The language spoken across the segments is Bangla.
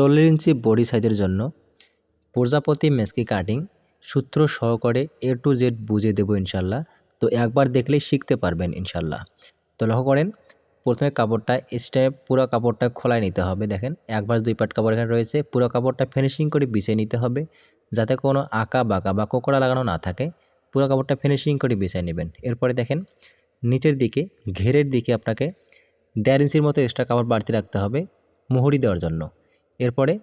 চল্লিশ ইঞ্চি বডি সাইজের জন্য প্রজাপতি মেসকি কাটিং সূত্র সহকারে এ টু জেড বুঝে দেবো ইনশাল্লাহ। তো একবার দেখলেই শিখতে পারবেন ইনশাল্লাহ। তো লক্ষ্য করেন, প্রথমে কাপড়টা স্টেপ পুরো কাপড়টা খোলায় নিতে হবে, দেখেন। একবার দুই পাট কাপড় এখানে রয়েছে, পুরো কাপড়টা ফিনিশিং করে বিছিয়ে নিতে হবে, যাতে কোনো আঁকা, বাঁকা বা কোকড়া লাগানো না থাকে। পুরো কাপড়টা ফিনিশিং করে বিছিয়ে নেবেন। এরপরে দেখেন, নিচের দিকে, ঘেরের দিকে আপনাকে দেড় ইঞ্চির মতো এক্সট্রা কাপড় বাড়তি রাখতে হবে, মোহরি দেওয়ার জন্য। এরপরে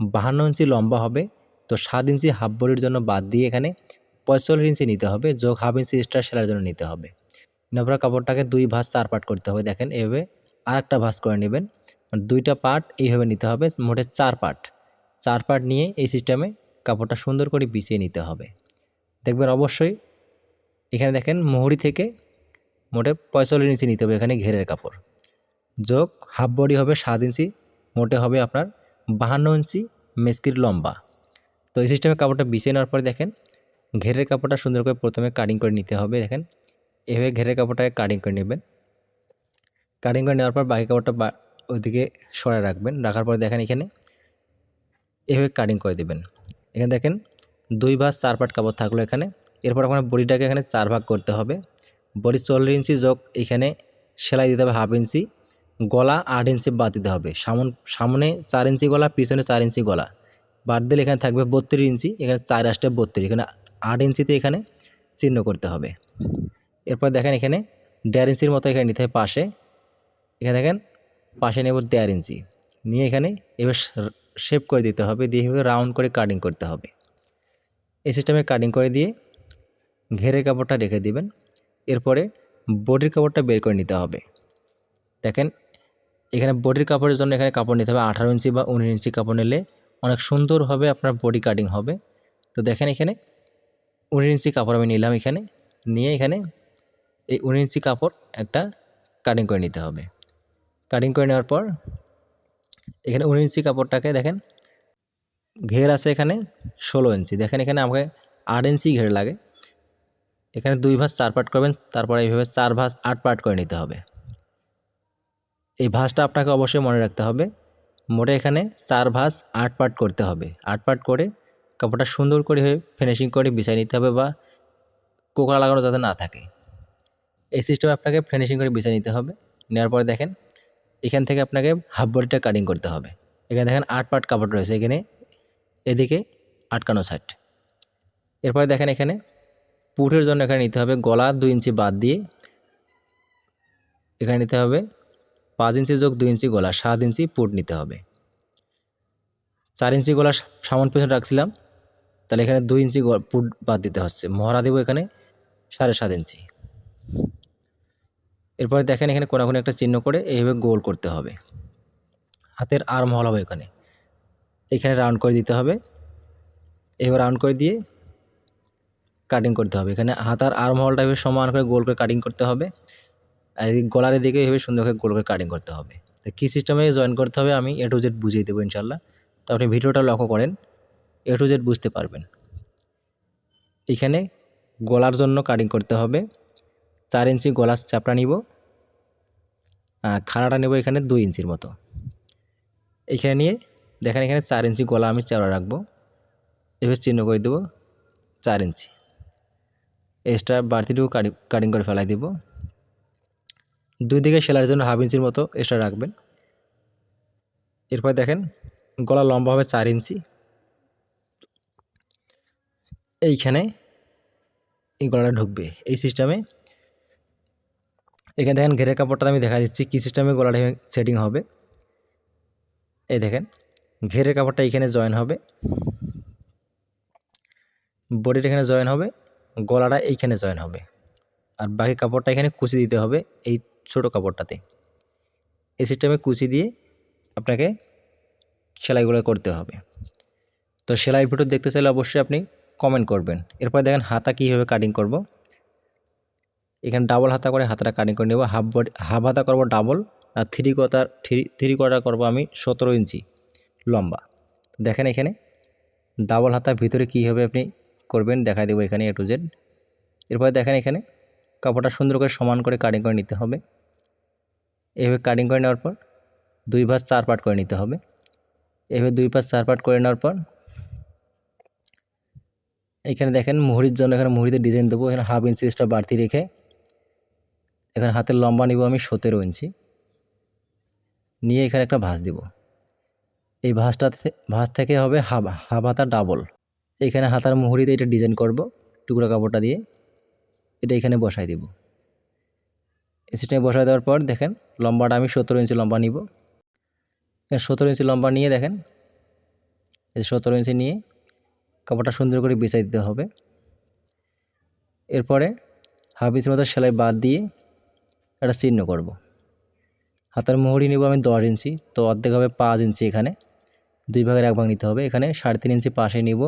বাহান্ন ইঞ্চি লম্বা হবে, তো সাত ইঞ্চি হাফ বডির জন্য বাদ দিয়ে এখানে পঁয়তাল্লিশ ইঞ্চি নিতে হবে, যোগ হাফ ইঞ্চি এক্সট্রা সেলার জন্য নিতে হবে। নেবার কাপড়টাকে দুই ভাঁজ চার পাট করতে হবে, দেখেন এভাবে আর একটা ভাঁজ করে নেবেন। দুইটা পার্ট এইভাবে নিতে হবে, মোটে চার পার্ট চার পার্ট নিয়ে এই সিস্টেমে কাপড়টা সুন্দর করে বিছিয়ে নিতে হবে। দেখবেন অবশ্যই এখানে দেখেন মোহরি থেকে মোটে পঁয়তাল্লিশ ইঞ্চি নিতে হবে এখানে ঘেরের কাপড়। যোগ হাফ বডি হবে সাত ইঞ্চি, মোটে হবে আপনার বাহান্ন ইঞ্চি, মেস্কির লম্বা। তো এই সিস্টেমে কাপড়টা বিছিয়ে নেওয়ার পরে দেখেন, ঘেরের কাপড়টা সুন্দর করে প্রথমে কাটিং করে নিতে হবে, দেখেন। এভাবে ঘেরের কাপড়টাকে কাটিং করে নেবেন। কাটিং করে নেওয়ার পর বাকি কাপড়টা ওইদিকে সরায় রাখবেন। রাখার পর দেখেন এখানে, এভাবে কাটিং করে দেবেন। এখানে দেখেন, দুই ভাগ চার পাট কাপড় থাকল এখানে। এরপর আপনার বডিটাকে এখানে চার ভাগ করতে হবে। বডি চল্লিশ ইঞ্চি যোগ এখানে সেলাই দিতে হবে হাফ ইঞ্চি। গলা আট ইঞ্চি বাদ দিতে হবে। সামন সামনে চার ইঞ্চি গলা, পিছনে চার ইঞ্চি গলা। বাদ দিলে এখানে থাকবে বত্রিশ ইঞ্চি, এখানে চার আসতে বত্রিশ, এখানে আট ইঞ্চিতে এখানে চিহ্ন করতে হবে। এরপর দেখেন এখানে দেড় ইঞ্চির মতো এখানে নিতে হবে পাশে। এখানে দেখেন পাশে নেব দেড় ইঞ্চি। নিয়ে এখানে এবার শেপ করে দিতে হবে, দিয়ে এভাবে রাউন্ড করে কাটিং করতে হবে। এই সিস্টেমে কাটিং করে দিয়ে ঘেরের কাপড়টা রেখে দিবেন। এরপরে বডির কাপড়টা বের করে নিতে হবে। দেখেন এখানে বডির কাপড়ের জন্য এখানে কাপড় নিতে হবে। আঠারো ইঞ্চি বা উনিশ ইঞ্চি কাপড় নিলে অনেক সুন্দরভাবে আপনার বডি কাটিং হবে। তো দেখেন এখানে উনিশ ইঞ্চি কাপড় আমি নিলাম এখানে। নিয়ে এখানে এই উনিশ ইঞ্চি কাপড় একটা কাটিং করে নিতে হবে। কাটিং করে নেওয়ার পর এখানে উনিশ ইঞ্চি কাপড়টাকে দেখেন, ঘের আছে এখানে ষোলো ইঞ্চি। দেখেন এখানে আমাকে আট ইঞ্চি ঘের লাগে। এখানে দুই ভাঁজ চার পাট করবেন, তারপরে এইভাবে চার ভাঁজ আট পাট করে নিতে হবে। এই ভাঁজটা আপনাকে অবশ্যই মনে রাখতে হবে। মোটে এখানে চার ভাঁজ আট পাট করতে হবে। আট পাট করে কাপড়টা সুন্দর করে ফিনিশিং করে বিছাই নিতে হবে বা কোকড়া লাগানো যাতে না থাকে। এই সিস্টেমে আপনাকে ফিনিশিং করে বিছাই নিতে হবে। নেওয়ার পরে দেখেন, এখান থেকে আপনাকে হাফ বডিটা কাটিং করতে হবে। এখানে দেখেন আট পাট কাপড় রয়েছে এখানে। এদিকে আটকানো সাইড এরপরে দেখেন এখানে পুটের জন্য এখানে নিতে হবে গলা দুই ইঞ্চি বাদ দিয়ে। এখানে নিতে হবে পাঁচ ইঞ্চি যোগ দুই ইঞ্চি গলা, সাত ইঞ্চি পুট নিতে হবে। চার ইঞ্চি গলা সামন পেছনে রাখছিলাম, তাহলে এখানে দুই ইঞ্চি পুট বাদ দিতে হচ্ছে। মহড়া দেবো এখানে সাড়ে সাত ইঞ্চি। এরপরে দেখেন এখানে কোনাকুনি একটা চিহ্ন করে এইভাবে গোল করতে হবে। হাতের আর্ম হল হবে এখানে। এখানে রাউন্ড করে দিতে হবে। এবার রাউন্ড করে দিয়ে কাটিং করতে হবে। এখানে হাতার আর্ম হলটা সমান করে গোল করে কাটিং করতে হবে। আর গলার দিকে এভাবে সুন্দর করে গোল করে কাটিং করতে হবে। তো কী সিস্টেমে জয়েন করতে হবে আমি এ টু জেড বুঝিয়ে দেবো ইনশাল্লাহ তো আপনি ভিডিওটা লক্ষ্য করেন এ টু জেড বুঝতে পারবেন। এখানে গলার জন্য কাটিং করতে হবে, চার ইঞ্চি গলার চাপড়া নিব খাড়াটা নেব এখানে দুই ইঞ্চির মতো। এখানে নিয়ে দেখেন এখানে চার ইঞ্চি গলা আমি চাপড়া রাখব, এভাবে চিহ্ন করে দেবো, চার ইঞ্চি। এক্সট্রা বাড়তিটুকু কাটিং করে ফেলাই দেব। দুই দিকে সেলাইয়ের জন্য হাফ ইঞ্চির মতো এক্সট্রা রাখবেন। এরপর দেখেন, গলা লম্বা হবে চার ইঞ্চি। এইখানে এই গলাটা ঢুকবে, এই সিস্টেমে এখানে দেখেন, ঘেরের কাপড়টা আমি দেখা দিচ্ছি, কী সিস্টেমে গলাটা সেটিং হবে। এই দেখেন, ঘেরের কাপড়টা এখানে জয়েন হবে। বডিটা এখানে জয়েন হবে, গলাটা এইখানে জয়েন হবে। আর বাকি কাপড়টা এখানে কুচি দিতে হবে, এই ছোট কাপড়টাতে। এই সিস্টেমে কুচি দিয়ে আপনাকে সেলাইগুলো করতে হবে। তো সেলাই ভিডিও দেখতে চাইলে অবশ্যই আপনি কমেন্ট করবেন। এরপর দেখেন হাতা কীভাবে কাটিং করব। এখানে ডাবল হাতা করে হাতাটা কাটিং করে নেব। হাফ বডি হাফ হাতা করব ডাবল আর three quarter three three quarter করব আমি সতেরো ইঞ্চি লম্বা। দেখেন এখানে ডাবল হাতার ভিতরে কীভাবে আপনি করবেন দেখা দেবো এখানে এ টু জেড এরপরে দেখেন এখানে কাপড়টা সুন্দর করে সমান করে কাটিং করে নিতে হবে। এভাবে কাটিং করে নেওয়ার পর দুই ভাঁজ চার পাট করে নিতে হবে। এভাবে দুই পাঁচ চার পাট করে নেওয়ার পর এখানে দেখেন মুহুরির জন্য এখানে মুহুরিতে ডিজাইন দেবো। এখানে হাফ ইঞ্চি এক্সট্রা বাড়তি রেখে এখানে হাতের লম্বা নিব আমি সতেরো ইঞ্চি। নিয়ে এখানে একটা ভাঁজ দিব। এই ভাঁজটাতে, ভাঁজ থেকে হবে হাফ হাফ হাতা ডাবল এখানে হাতার মুহুরিতে এটা ডিজাইন করব, টুকরা কাপড়টা দিয়ে। এটা এখানে বসাই দিব। সিস্টেমে বসায় দেওয়ার পর দেখেন লম্বাটা আমি সতেরো ইঞ্চি লম্বা নিব। সতেরো ইঞ্চি লম্বা নিয়ে দেখেন, এই সতেরো ইঞ্চি নিয়ে কাপড়টা সুন্দর করে বিছাই দিতে হবে। এরপরে হাফ ইঞ্চির মতো সেলাই বাদ দিয়ে একটা চিহ্ন করব। হাতার মোহরি নিব আমি দশ ইঞ্চি, তো অর্ধেক হবে পাঁচ ইঞ্চি এখানে। দুই ভাগের এক ভাগ নিতে হবে, এখানে সাড়ে তিন ইঞ্চি পাশে নিব।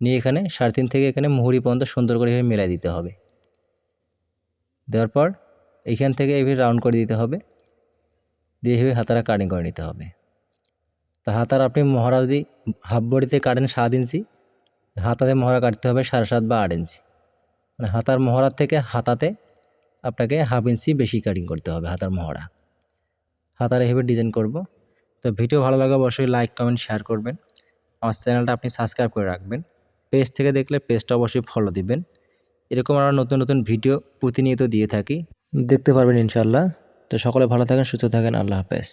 নিয়ে এখানে সাড়ে তিন থেকে এখানে মুহুরি পর্যন্ত সুন্দর করে মেলাই দিতে হবে। দেওয়ার পর এইখান থেকে এভাবে রাউন্ড করে দিতে হবে। দিয়ে এভাবে হাতারা কাটিং করে নিতে হবে। তা হাতার আপনি মহড়া যদি হাফ বডিতে কাটেন সাত ইঞ্চি, হাতাতে মহড়া কাটতে হবে সাড়ে সাত বা আট ইঞ্চি। মানে হাতার মহড়ার থেকে হাতাতে আপনাকে হাফ ইঞ্চি বেশি কাটিং করতে হবে হাতার মহড়া। হাতার এভাবে ডিজাইন করব। তো ভিডিও ভালো লাগে অবশ্যই লাইক কমেন্ট শেয়ার করবেন। আমার চ্যানেলটা আপনি সাবস্ক্রাইব করে রাখবেন। পেজ থেকে দেখলে পেজটা অবশ্যই ফলো দিবেন। এরকম আমরা নতুন নতুন ভিডিও প্রতিনিয়ত দিয়ে থাকি। দেখতে পারবেন ইনশাল্লাহ তো সকলে ভালো থাকেন সুস্থ থাকেন আল্লাহ হাফেজ।